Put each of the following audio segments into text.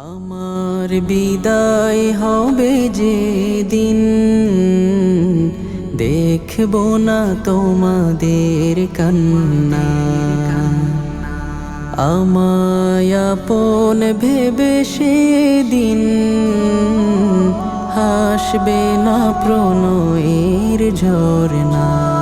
আমার বিদায় হবে যে দিন দেখব না তোমাদের কান্না। আমায় আপন ভেবে সেদিন হাসবে না প্রণয়ের ঝরনা।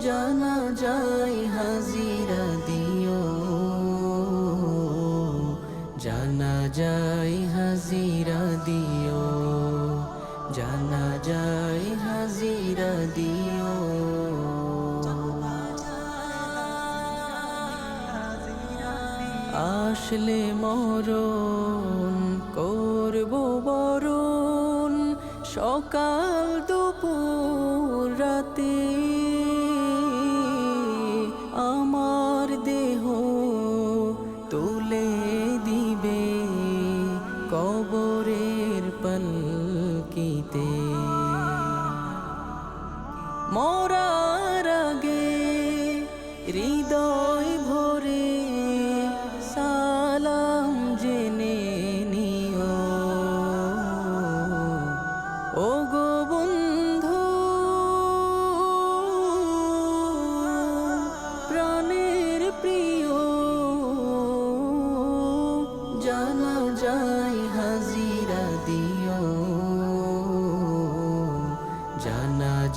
জানা যায়, হাজিরা দিও। জানা যায়, হাজিরা দিও। জানা যায়, হাজিরা দিও। আসলে মরণ করব বরণ, সকাল দুপুর রাতে। কবরের পলকিতে। মরার আগে হৃদয় ভরে সালাম জেনে নিও। ও গো বন্ধু, প্রাণের প্রিয়, জানা